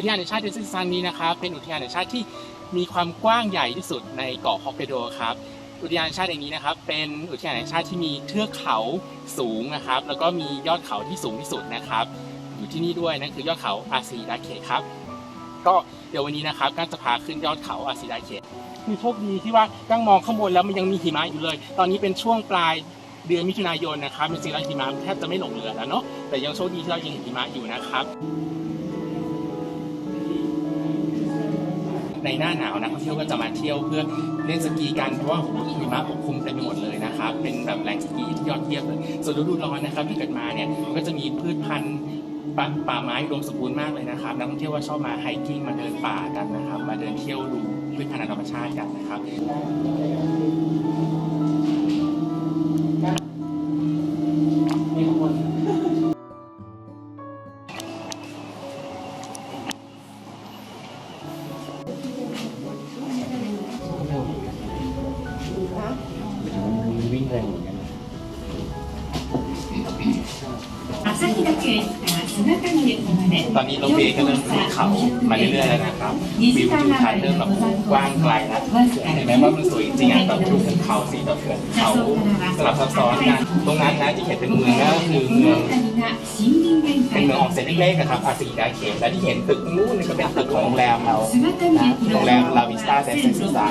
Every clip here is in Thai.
อุทยานแห่งชาติเดนซิซันนี้นะครับเป็นอุทยานแห่งชาติที่มีความกว้างใหญ่ที่สุดในเกาะฮอกไกโดครับอุทยานแห่งชาติแห่งนี้นะครับ เป็นอุทยานแห่งชาติที่มีเทือกเขาสูงนะครับ แล้วก็มียอดเขาที่สูงที่สุดนะครับ อยู่ที่นี่ด้วยนั่นคือยอดเขาอาซีดาเคครับ ก็เดี๋ยววันนี้นะครับก้างจะพาขึ้นยอดเขาอาซีดาเคคือโชคดีที่ว่าก้างมองข้างบนแล้วมันยังมีหิมะอยู่เลย ตอนนี้เป็นช่วงปลายเดือนมิถุนายนนะครับจริงๆแล้วหิมะแทบจะไม่หลงเหลือแล้วเนาะแต่ยังโชคดีที่เรายังเห็นหิมะอยู่นะครับ ในหน้าหนาวนักท่องเที่ยวก็จะมาเที่ยวเพื่อเล่นสกีกันเพราะว่าโอ้โหหิมะปกคลุมเต็มไปหมดเลยนะครับเป็นแบบแหล่งสกีที่ยอดเยี่ยมเลยส่วนฤดูร้อนนะครับที่เกิดมาเนี่ยก็จะมีพืชพันธุ์ป่าป่าไม้รวมสมบูรณ์มากเลยนะครับนักท่องเที่ยวว่าชอบมาไฮกิ้งมาเดินป่ากันนะครับ มาเดินเที่ยวดูพืชพันธุ์ธรรมชาติกันนะครับ เรื่องเหมือนกันตอนนี้รถเมล์ก็เริ่มขึ้นเขามาเรื่อยๆแล้วนะครับวิวทิวทัศน์เริ่มแบบกว้างไกลแล้วเห็นไหมว่ามันสวยจริงๆอะแบบดูภูเขาสีแบบเกิดเขาสลับซับซ้อนกันตรงนั้นนะที่เห็นเป็นเมืองก็คือเมืองเป็นเมืองออกเสียเล็กๆนะครับอาซีดาเขตและที่เห็นตึกนู้นก็เป็นตึกของโรงแรมเราโรงแรมลาวิสตาเซนเซนซิซาน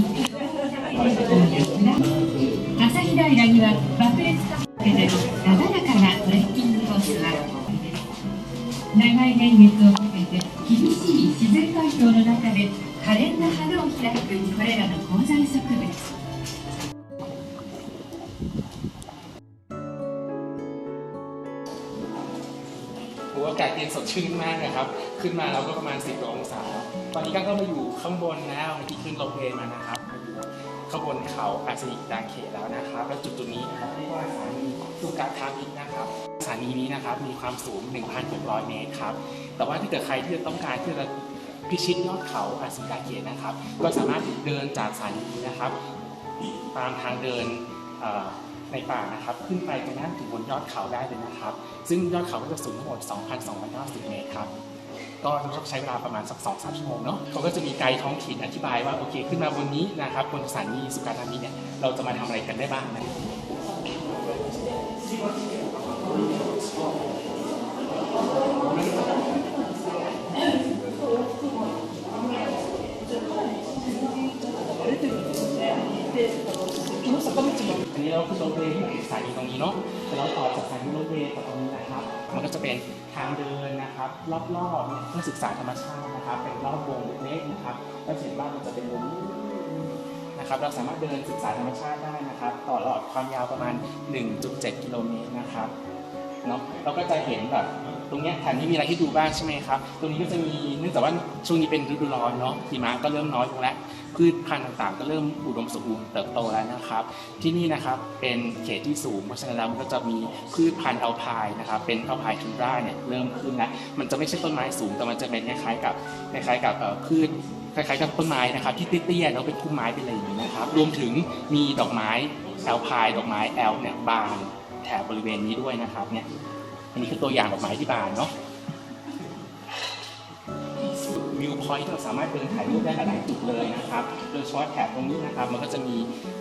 นะครับ ขึ้นมาเราก็ประมาณ 10กว่าองศา ตอนนี้ก็มาอยู่ข้างบนแล้วเมื่อกี้ขึ้นโรลเพมานะครับมาอยู่ข้างบนเขาอาซิดาเขตแล้วนะครับ แล้วจุดจุดนี้นะครับเรียกว่าสถานีสุกาทามินะครับสถานีนี้นะครับมีความสูง 1,600 เมตรครับ แต่ว่าถ้าเกิดใครที่ต้องการที่จะพิชิตยอดเขาอาซิดาเขตนะครับ ก็สามารถเดินจากสถานีนะครับ ตามทางเดินอ่อ ในป่านะครับ ขึ้นไปจนนั่งถึงบนยอดเขาได้เลยนะครับ ซึ่งยอดเขาก็จะสูงทั้งหมด 2,290 เมตรครับก็ต้องใช้เวลาประมาณสัก2 3ชั่วโมงเนาะเขาก็จะมีไกด์ท้องถิ่นอธิบายว่าโอเคขึ้นมาบนนี้นะครับบนสถานีสุการามีเนี่ยเราจะมาทำอะไรกันได้บ้างนะ อันนี้เราคือรถเมล์ที่อยู่สถานีตรงนี้เนาะแต่เราต่อจากสถานีรถเมล์ต่อตรงนี้นะครับ มันก็จะเป็นทางเดินนะครับ รอบๆเนี่ยเพื่อศึกษาธรรมชาตินะครับ เป็นรอบวงเล็กๆนะครับแล้วเห็นว่ามันจะเป็นวงนะครับ เราสามารถเดินศึกษาธรรมชาติได้นะครับตลอดความยาวประมาณ 1.7 กิโลเมตรนะครับเนาะเราก็จะเห็นแบบ ตรงเนี้ยแถบนี้มีอะไรให้ดูบ้างใช่ไหมครับ ตรงนี้ก็จะมีเนื่องจากว่าช่วงนี้เป็นฤดูร้อนเนาะหิมะก็เริ่มน้อยลงแล้วพืชพันธุ์ต่างๆ ก็เริ่มอุดมสมบูรณ์เติบโตแล้วนะครับ ที่นี่นะครับเป็นเขตที่สูงเพราะฉะนั้นแล้วมันก็จะมีพืชพันธุ์อัลไพน์นะครับเป็นอัลไพน์ทูราเนี่ยเริ่มขึ้นแล้วมันจะไม่ใช่ต้นไม้สูงแต่มันจะเป็นคล้ายๆกับคล้ายๆกับพืชคล้ายๆกับต้นไม้นะครับที่เตี้ยๆแล้วเป็นพุ่มไม้เป็นอะไรอย่างนี้นะครับ รวมถึงมีดอกไม้แอลไพน์ดอกไม้แอลเนี่ยบานแถบบริเวณนี้ด้วยนะครับเนี่ย อันนี้คือตัวอย่างดอกไม้ที่บานเนาะวิวพอยต์ที่เราสามารถเดินถ่ายรูปได้หลายจุดเลยนะครับโดยเฉพาะแถบตรงนี้นะครับ มันก็จะมี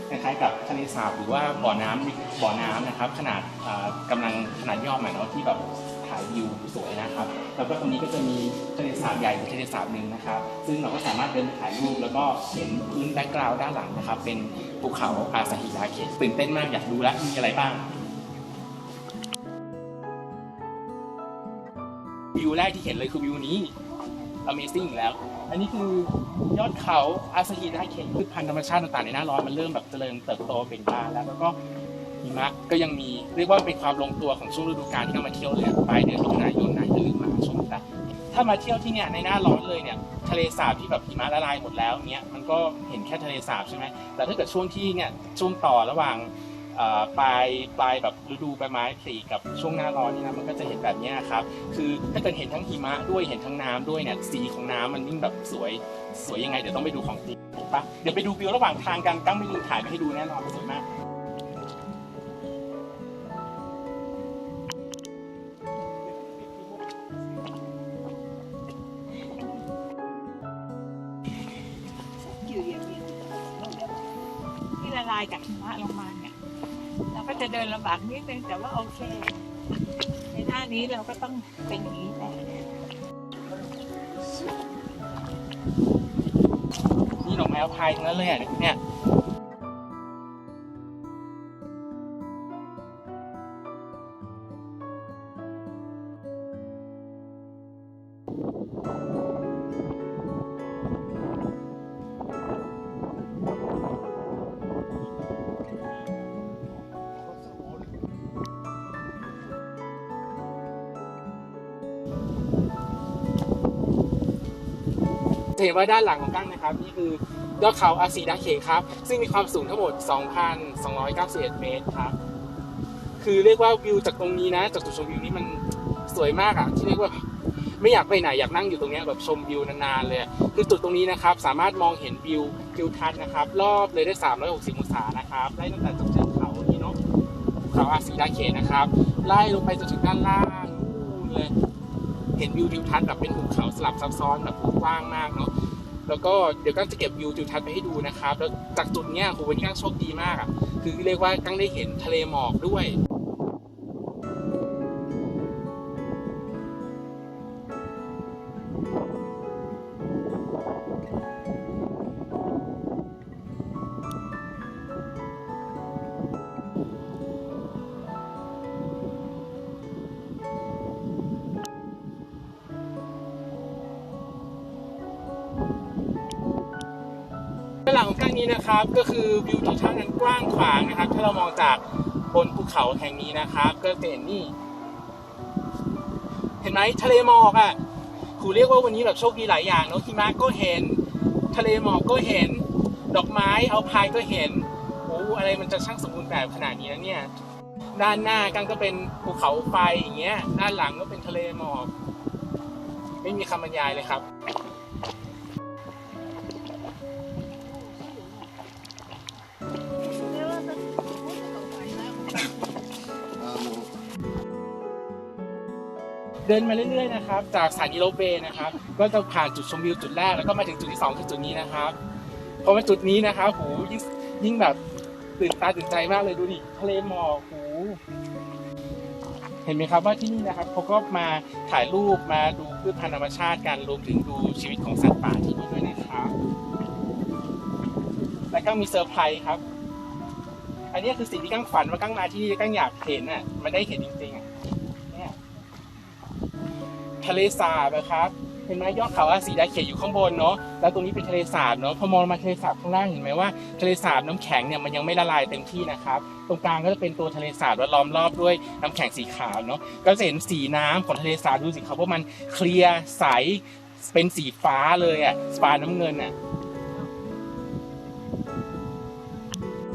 คล้ายๆกับทะเลสาบหรือว่าบ่อน้ำบ่อน้ำนะครับ ขนาดอ่ากำลังขนาดย่อมอะเนาะที่แบบถ่ายวิวสวยนะครับ แล้วก็ตรงนี้ก็จะมีทะเลสาบใหญ่อีกทะเลสาบหนึ่งนะครับ ซึ่งเราก็สามารถเดินถ่ายรูปแล้วก็เห็นพื้นแบ็กกราวด์ด้านหลังนะครับ เป็นภูเขาอาซาฮิดาเขตตื่นเต้นมากอยากดูแล้วมีอะไรบ้าง วิวแรกที่เห็นเลยคือวิวนี้ Amazing อยู่แล้ว อันนี้คือยอดเขาอาซาฮิดาเขตพืชพันธุ์ธรรมชาติต่างๆในหน้าร้อนมันเริ่มแบบเจริญเติบโตเบ่งบานแล้วแล้วก็หิมะก็ยังมีเรียกว่าเป็นความลงตัวของช่วงฤดูกาลที่เรามาเที่ยวเลยปลายเดือนมิถุนายนนะอย่าลืมมาช่วงนี้นะถ้ามาเที่ยวที่เนี่ยในหน้าร้อนเลยเนี่ยทะเลสาบที่แบบหิมะละลายหมดแล้วเนี้ยมันก็เห็นแค่ทะเลสาบใช่ไหมแต่ถ้าเกิดช่วงที่เนี่ยช่วงต่อระหว่าง ปลายปลายแบบฤดูใบไม้ผลิกับช่วงหน้าร้อนนี่นะมันก็จะเห็นแบบนี้ครับคือถ้าเกิดเห็นทั้งหิมะด้วยเห็นทั้งน้ำด้วยเนี่ยสีของน้ำมันยิ่งแบบสวยสวยยังไงเดี๋ยวต้องไปดูของจริงถูกปะเดี๋ยวไปดูวิวระหว่างทางกันตั้งไม่ลืมถ่ายมาให้ดูแน่นอนสวยมากอยู่เย็นที่ละลายจากหิมะลงมา จะเดินลำบากนิดนึงแต่ว่าโอเค ในหน้านี้เราก็ต้องเป็นอย่างนี้แหละนี่ดอกไม้พายทั้งนั้นเลยอะเนี่ย จะเห็นว่าด้านหลังของกั้งนะครับนี่คือยอดเขาอาซีดาเคครับ ซึ่งมีความสูงทั้งหมด 2,291 เมตรครับ คือเรียกว่าวิวจากตรงนี้นะ จากจุดชมวิวนี้มันสวยมากอะที่เรียกว่าไม่อยากไปไหนอยากนั่งอยู่ตรงเนี้ยแบบชมวิวนานๆเลยคือจุดตรงนี้นะครับ สามารถมองเห็นวิวทิวทัศน์นะครับ รอบเลยได้ 360 องศานะครับไล่ตั้งแต่จากเชิงเขานี่เนาะภูเขาอาซีดาเคนะครับไล่ลงไปจนถึงด้านล่างนู่นเลย เห็นวิวทิวทัศน์แบบเป็นหุบเขาสลับซับซ้อนแบบกว้างมากเนาะแล้วก็เดี๋ยวกั้งจะเก็บวิวทิวทัศน์ไปให้ดูนะครับแล้วจากจุดเนี้ยโหวันนี้กั้งโชคดีมากอะคือเรียกว่ากั้งได้เห็นทะเลหมอกด้วย นี้นะครับก็คือวิวทิวทัศน์นั้นกว้างขวางนะครับ ถ้าเรามองจากบนภูเขาแห่งนี้นะครับ ก็จะเห็นนี่ เห็นไหมทะเลหมอกอะครูเรียกว่าวันนี้แบบโชคดีหลายอย่างเนาะหิมะก็เห็น ทะเลหมอกก็เห็น ดอกไม้เอาพายก็เห็นโอ้อะไรมันจะช่างสมบูรณ์แบบขนาดนี้นะเนี่ยด้านหน้ากั้งก็เป็นภูเขาไฟอย่างเงี้ย ด้านหลังก็เป็นทะเลหมอก ไม่มีคำบรรยายเลยครับ เดินมาเรื่อยๆนะครับ จากสถานีโรเบย์นะครับ ก็จะผ่านจุดชมวิวจุดแรกแล้วก็มาถึงจุดที่สองคือจุดนี้นะครับพอมาจุดนี้นะครับโหยิ่งยิ่งแบบตื่นตาตื่นใจมากเลยดูดิทะเลหมอกโหเห็นไหมครับว่าที่นี่นะครับเขาก็มาถ่ายรูปมาดูพืชพันธุ์ธรรมชาติกันรวมถึงดูชีวิตของสัตว์ป่าที่นี่ด้วยนะครับ แล้วก็มีเซอร์ไพรส์ครับ อันนี้คือสิ่งที่กั้งฝันว่ากั้งมาที่นี่กั้งอยากเห็นอะมันได้เห็นจริงๆอะ ทะเลสาบนะครับเห็นไหมยอดเขาอาสีดาเขตอยู่ข้างบนเนาะแล้วตรงนี้เป็นทะเลสาบเนาะพอมองมาทะเลสาบข้างล่างเห็นไหมว่าทะเลสาบน้ำแข็งเนี่ยมันยังไม่ละลายเต็มที่นะครับ ตรงกลางก็จะเป็นตัวทะเลสาบแล้วล้อมรอบด้วยน้ำแข็งสีขาวเนาะก็จะเห็นสีน้ำของทะเลสาบดูสิครับว่ามันเคลียร์ใสเป็นสีฟ้าเลยอะ่ะฟ้าน้ำเงินอะ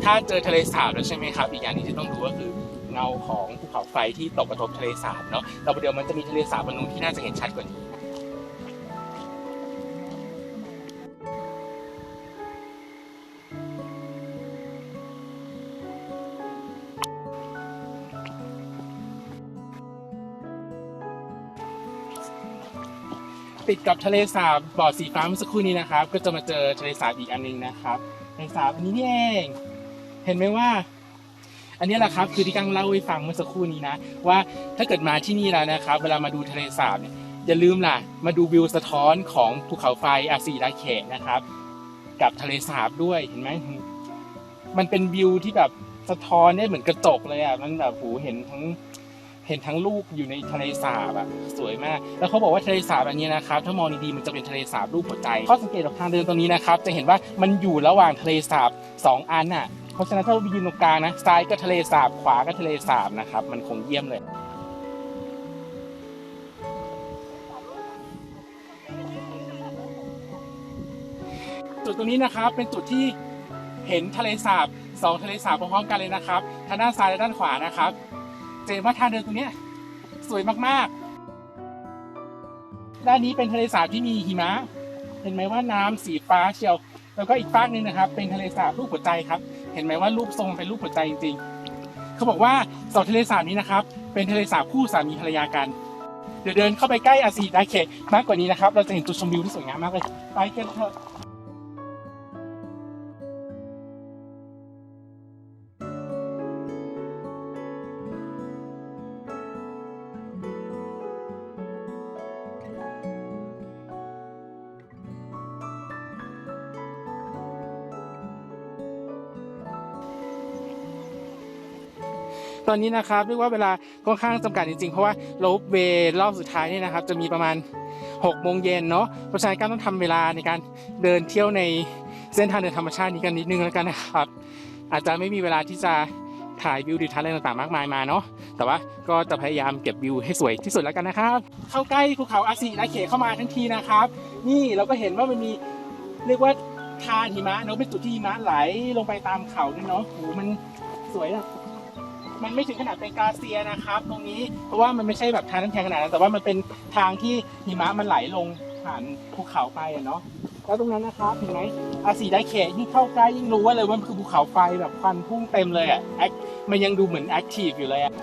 ถ้าเจอทะเลสาบแล้วใช่ไหมครับ อีกอย่างนึงที่ต้องดูก็คือ เงาของภูเขาไฟที่ตกกระทบทะเลสาบเนาะแต่เดี๋ยวมันจะมีทะเลสาบบนนู้นที่น่าจะเห็นชัดกว่านี้ติดกับทะเลสาบบ่อสีฟ้าเมื่อสักครู่นี้นะครับ ก็จะมาเจอทะเลสาบอีกอันหนึงนะครับทะเลสาบอันนี้นี่เอง เห็นไหมว่า อันนี้แหละครับคือที่กังเล่าให้ฟังเมื่อสักครู่นี้นะ ว่าถ้าเกิดมาที่นี่แล้วนะครับ เวลามาดูทะเลสาบเนี่ยอย่าลืมล่ะ มาดูวิวสะท้อนของภูเขาไฟอาซีดาเขตนะครับ กับทะเลสาบด้วยเห็นไหมมันเป็นวิวที่แบบสะท้อนได้เหมือนกระจกเลยอะมันแบบโหเห็นทั้งเห็นทั้งลูกอยู่ในทะเลสาบอะสวยมาก แล้วเขาบอกว่าทะเลสาบอันนี้นะครับถ้ามองดีๆมันจะเป็นทะเลสาบรูปหัวใจข้อสังเกตของทางเดินตรงนี้นะครับ จะเห็นว่ามันอยู่ระหว่างทะเลสาบสองอันน่ะ เพราะฉะนั้นถ้าเราไปยืนตรงกลางนะซ้ายก็ทะเลสาบขวาก็ทะเลสาบนะครับ มันคงเยี่ยมเลยจุดตรงนี้นะครับเป็นจุดที่เห็นทะเลสาบสองทะเลสาบพร้อมๆกันเลยนะครับทางด้านซ้ายและด้านขวานะครับจะเห็นว่าทางเดินตรงนี้สวยมากๆ ด้านนี้เป็นทะเลสาบที่มีหิมะ เห็นไหมว่าน้ำสีฟ้าเชียว แล้วก็อีกฝากหนึ่งนะครับ เป็นทะเลสาบรูปหัวใจครับ เห็นไหมว่ารูปทรงเป็นรูปหัวใจจริงๆเขาบอกว่าสองทะเลสาบนี้นะครับ เป็นทะเลสาบคู่สามีภรรยากัน เดี๋ยวเดินเข้าไปใกล้อาซีดาเขตมากกว่านี้นะครับ เราจะเห็นจุดชมวิวที่สวยงามมากเลย ไปกันเถอะ ตอนนี้นะครับเรียกว่าเวลาค่อนข้างจำกัดจริงๆ เพราะว่าโลบเวรอบสุดท้ายเนี่ยนะครับ จะมีประมาณ6โมงเย็นเนาะเพราะฉะนั้นก็ต้องทำเวลาในการเดินเที่ยวในเส้นทางเดินธรรมชาตินี้กันนิดนึงแล้วกันนะครับ อาจจะไม่มีเวลาที่จะถ่ายวิวดิทัศน์อะไรต่างๆมากมายมาเนาะแต่ว่าก็จะพยายามเก็บวิวให้สวยที่สุดแล้วกันนะครับ เข้าใกล้ภูเขาอาซีนาเขเข้ามาทั้งทีนะครับ นี่เราก็เห็นว่ามันมีเรียกว่าทานหิมะเนาะเป็นจุดที่หิมะไหลลงไปตามเขาด้วยเนาะโหมันสวยอะ มันไม่ถึงขนาดเป็นกาเซียนะครับ ตรงนี้เพราะว่ามันไม่ใช่แบบทางน้ำแข็งขนาดนั้นแต่ว่ามันเป็นทางที่หิมะมันไหลลงผ่านภูเขาไปอะเนาะแล้วตรงนั้นนะครับเห็นไหมอาสีได้เขตยิ่งเข้าใกล้ยิ่งรู้ว่าเลยว่ามันคือภูเขาไฟแบบควันพุ่งเต็มเลยอะมันยังดูเหมือนแอคทีฟอยู่เลยอะ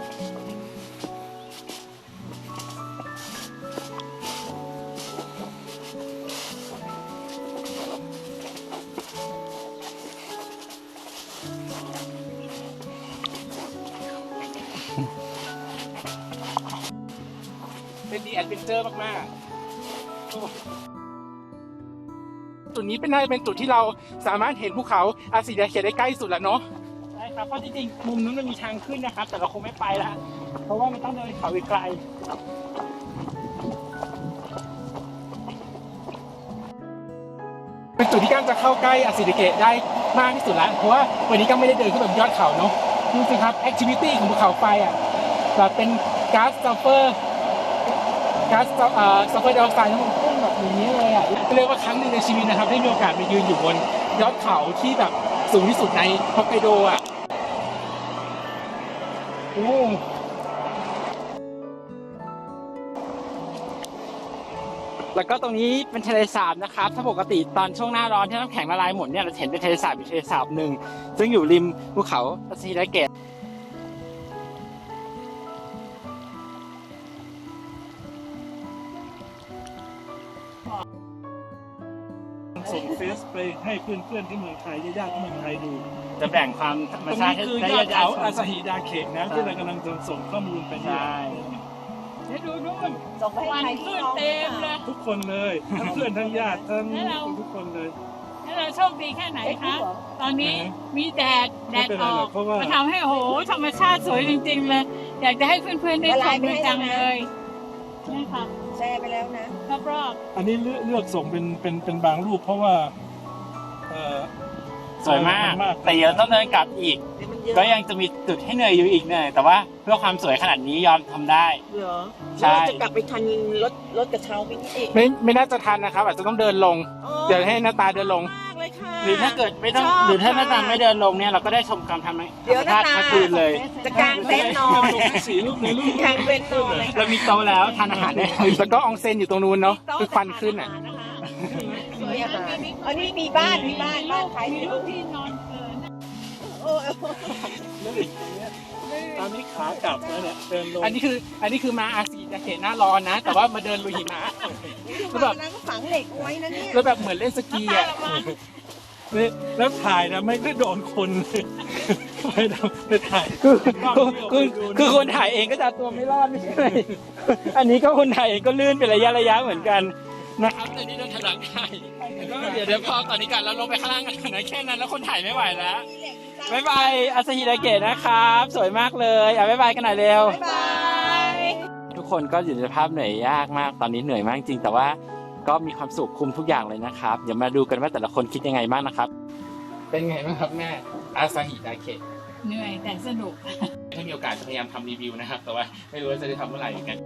ดเวนเจอร์มากๆโอ้จุดนี้เป็นน่าจะเป็นจุดที่เราสามารถเห็นภูเขาอาสีดาเขตได้ใกล้สุดแล้วเนาะใช่ครับเพราะจริงๆมุมนั้นมันมีทางขึ้นนะครับ แต่เราคงไม่ไปละเพราะว่ามันต้องเดินเขาอีกไกลเป็นจุดที่ก้ามจะเข้าใกล้อาซิดิเกตได้มากที่สุดแล้วเพราะว่าวันนี้ก็ไม่ได้เดินขึ้นแบบยอดเขาเนาะดูสิครับแอคทิวิตี้ของภูเขาไฟอะแบบเป็นก๊าซซัลเฟอร์ ก๊าซเอ่อซัลเฟอร์ไดออกไซด์ทั้งหมดพุ่งแบบอย่างนี้เลยอะเรียกว่าครั้งหนึ่งในชีวิตนะครับได้มีโอกาสมายืนอยู่บนยอดเขาที่แบบสูงที่สุดในฮอกไกโดอะโอ้แล้วก็ตรงนี้เป็นทะเลสาบนะครับ ถ้าปกติตอนช่วงหน้าร้อนที่น้ำแข็งละลายหมดเนี่ยเราเห็นเป็นทะเลสาบอยู่ทะเลสาบหนึ่งซึ่งอยู่ริมภูเขาอาซีไดเกต ให้เพื่อนๆที่เมืองไทยญาติๆที่เมืองไทยดู จะแบ่งความธรรมตรงชานี้ติให้คือได้ยอดยาเขาวอาซาฮิดาเขตนะที่เรากำลังจะส่งข้อมูลไปเนี่ยใช่เดี๋ยวดูนู่นส่งไปควันให้ใครที่ขึ้นน้องเต็มเลย ทุกคนเลยทั้งเพื่อนทั้งญาติทั้งแล้วเรา ทุกคนเลย แล้วเราโชคดีแค่ไหนเอ๊ะคะเหรอตอนนี้มีแดดแดไม่ดเป็นอไรอหรอกกเพราะว่า มันทำให้โอ้โหธรรมชาติสวยจริงๆเลยอยากจะให้เพื่อนๆได้ชมกันจังเลยนี่ค่ะแชร์ไปแล้วนะรอบอันนี้เลือกเลือกส่งเป็นเป็นเป็นบางรูป เพราะว่า เอ่อสวยมากนแต่เดี๋ยวต้องเดินกลับอีกเดี๋ยวมันเยอะก็ยังจะมีจุดให้เหนื่อยอยู่อีกหน่อยแต่ว่าเพื่อความสวยขนาดนี้ยอมทำได้ เหรอใช่เราจะกลับไปทันรถรถกระเช้าไหมนี่ไม่ไม่น่าจะทันนะครับ อาจจะต้องเดินลงเดี๋ยวให้หน้าตาเดินลง มากเลยค่ะ หรือถ้าเกิดไม่ต้อง ชอบหรือถ้าหน้าตาค่ะไม่เดินลงเนี่ยเราก็ได้ชมการทำธรรมเดี๋ยวหน้าชาติตา ทั้งคืนเลย จะกางเต็นท์นอนส่งให้สีรูปในรูปกางเต็นท์นอนเลยเรามีโต๊ะแล้วทานอาหารได้ แล้วก็อองเซนอยู่ตรงนู้นเนาะคือควันขึ้นอะสวย อาหารอันนี้มีบ้านมีบ้านบ้านใครมีมีลูลูกกที่นอนเกินโอ้ยตอนนี้ขากลับแล้วเนี่ยเดินลงอันนี้คือ อันนี้คือมาอาซีจะเขตหน้าร้อนนะ แต่ว่ามาเดินลุยหิมะดูบ้านนั้นก็ฝังเหล็กไว้นะเนี่ยแล้วแบบเหมือนเล่นสกีอะนี่แล้วถ่ายนะไม่ได้โดนคนเลยไม่ได้ไม่ถ่ายคือคือคือคือคนถ่ายเองก็จะเอาตัวไม่รอดไม่ใช่เลยอันนี้ก็คนถ่ายเองก็ลื่นเป็นระยะระยะเหมือนกันนะครับแต่นี่โดนถลังถ่าย เดี๋ยวเดี๋ยวพอตอนนี้กันแล้วลงไปข้างล่างกันนะแค่นั้นแล้วคนถ่ายไม่ไหวแล้วบายบายอาซาฮิดาเกะนะครับ สวยมากเลยอะบายบายกันหน่อยเร็ว บ๊ายบายทุกคนก็อยู่ในสภาพเหนื่อยยากมาก ตอนนี้เหนื่อยมากจริง แต่ว่าก็มีความสุขคุมทุกอย่างเลยนะครับ เดี๋ยวมาดูกันว่าแต่ละคนคิดยังไงบ้างนะครับ เป็นไงบ้างครับแม่อาซาฮิดาเกะเหนื่อยแต่สนุกถ้ามีโอกาสจะพยายามทำรีวิวนะครับ แต่ว่าไม่รู้ว่าจะได้ทำเมื่อไหร่เหมือนกัน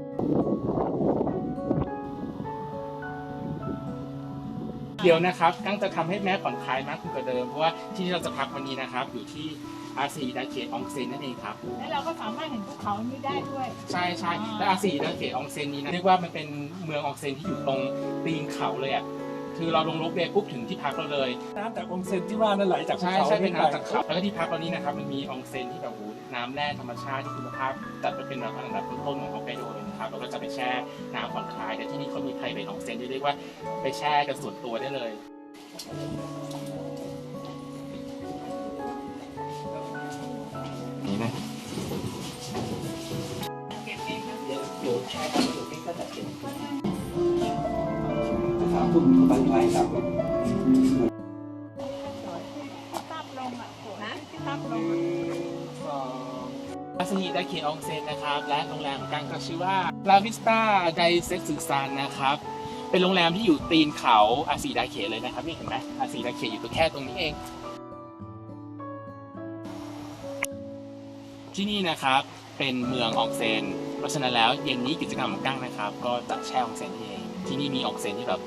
เดี๋ยวนะครับกั้งจะทำให้แม่ผ่อนคลายมากขึ้นกว่าเดิม เพราะว่าที่ที่เราจะพักวันนี้นะครับ อยู่ที่อาซีดาเขตอองเซนนั่นเองครับ แล้วเราก็สามารถเห็นภูเขานี้ได้ด้วย ใช่ใช่และอาซีดาเขตอองเซนนี้นะเรียกว่ามันเป็นเมืองอองเซนที่อยู่ตรงตีนเขาเลยอะ คือเราลงรถเมล์ปุ๊บถึงที่พักเราเลย น้ำจากองเซ็นที่ว่านั่นไหลจากภูใช่เขาใช่เป็นขึ้น้ำจากเขาแล้วก็ที่พักเรานี้นะครับมันมีอองเซนที่แบบโอ้โหน้ำแร่ธรรมชาติที่คุณภาพจัดไปเป็นแบบอันดับต้นๆของฮอกไกโดเลยนะครับเราก็จะไปแช่น้ำผ่อนคลายแต่ที่นี่เขามีไพรเวทอองเซนที่เรียกว่าไปแช่กันส่วนตัวได้เลยามทุ่มบทับลงอะนะตับลงอาสนีไดเคอองเซนนะครับ และโรงแรมกันก็ชื่อว่าลาวิสตาไดเซ็กสึซานนะครับ เป็นโรงแรมที่อยู่ตีนเขาอาซีไดเคเลยนะครับนี่เห็นไหมอาซีไดเคอยู่ตัวแค่ตรงนี้เอง ที่นี่นะครับเป็นเมืองอองเซน เพราะฉะนั้นแล้วเย็นนี้กิจกรรมของกั้งนะครับ ก็จะแช่อองเซนเอง ที่นี่มีอองเซนที่แบบ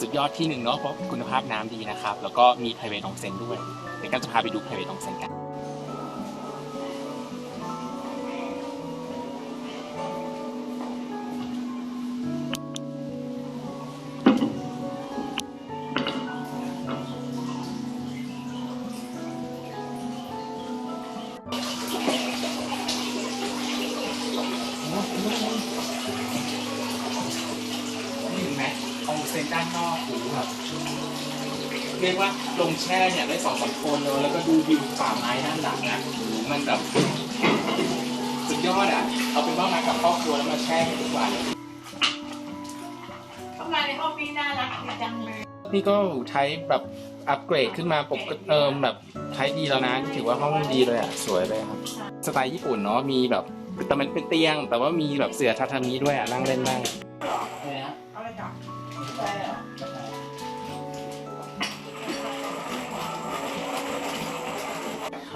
สุดยอดที่หนึ่งเนาะเพราะคุณภาพน้ำดีนะครับ แล้วก็มี private องเซนด้วยเดี๋ยวก็จะพาไปดู private อองเซนกัน รียกว่าลงแช่เนี่ยได้สองสามคนเลยแล้วก็ดูวิวป่าไม้ด้านหลังอะโอ้โหมันแบบสุดยอดอะ เอาเป็นว่ามากับครอบครัวแล้วมาแช่กันดีกว่าเข้ามาในห้องนี้น่ารักจังเลยนี่ก็ใช้แบบอัปเกรดขึ้นมาปกติเอิมแบบใช้ดีแล้วนะถือว่าห้องดีเลยอะสวยเลยครับสไตล์ญี่ปุ่นเนาะมีแบบแต่มันเป็นเตียง แต่ว่ามีแบบเสื่อทาทามิด้วยอะนั่งเล่นได้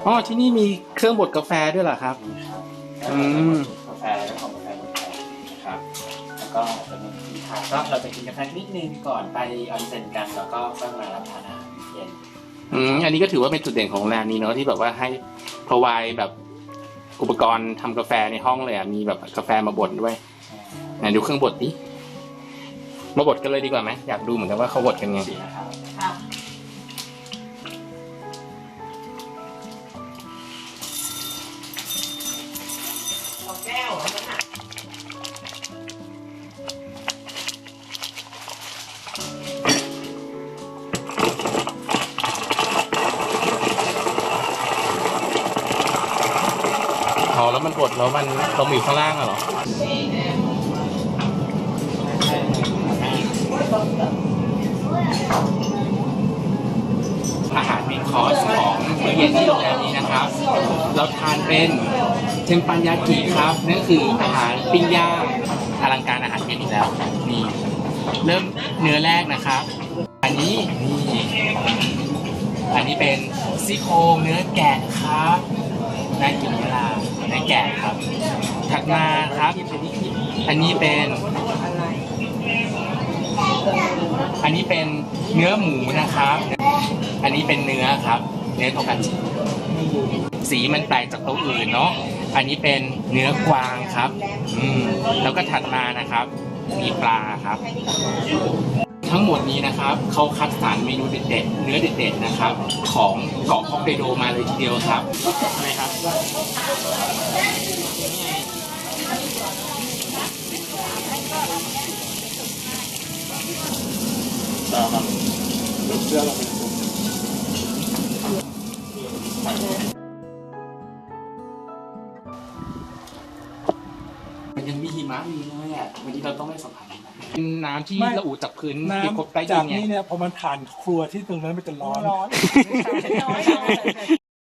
อ๋อที่นี่มีเครื่องบดกาแฟด้วยเหรอครับ อืม กาแฟแล้วของกาแฟบนแพนะครับ แล้วก็จะมีที่ทานก็เราจะกินกาแฟนิดนึงก่อนไปออนเซ็นกันแล้วก็ค่อยมารับทานอาหารเย็นอืมอันนี้ก็ถือว่าเป็นจุดเด่นของโรงแรมนี้เนาะที่แบบว่าให้ provide แบบอุปกรณ์ทำกาแฟในห้องเลยอะมีแบบกาแฟมาบดด้วยไหนดูเครื่องบดดิมาบดกันเลยดีกว่าไหมอยากดูเหมือนกันว่าเขาบดกันไง สีนะครับ แล้วมันบดแล้วมันลงมาอยู่ข้างล่างอะเหรออาหารเมนคอร์สของมื้อเย็นที่โรงแรมนี้นะครับ เราทานเป็นเทมปันยากิครับ นั่นคืออาหารปิ้งย่างอลังการอาหารเย็นอีกแล้วนี่เริ่มเนื้อแรกนะครับ อันนี้นี่อันนี้เป็นซี่โครงเนื้อแกะครับน่ากินเวลา เนื้อแกะครับ ถัดมาครับ อันนี้เป็น อันนี้เป็นเนื้อหมูนะครับ อันนี้เป็นเนื้อครับ เนื้อโทกาจิสีมันแปลกจากต๊ะอื่นเนาะ อันนี้เป็นเนื้อกวางครับ อืม แล้วก็ถัดมานะครับ มีปลาครับ ทั้งหมดนี้นะครับเขาคัดสรรเมนูเด็ดๆเนื้อเด็ดๆนะครับ ของเกาะฮอกไกโดมาเลยทีเดียวครับอะไรครับมันยังมีหิมะอยู่เลยอะวันนี้เราต้องได้สัมผัส นน้ำที่ไม่ ระอุจากพื้นน้ที่พบใต้ำดิจานกไงนี้เนี่ยพอมันผ่านครัวที่ตรงนั้นมันจะร้อน ร้อน น้อย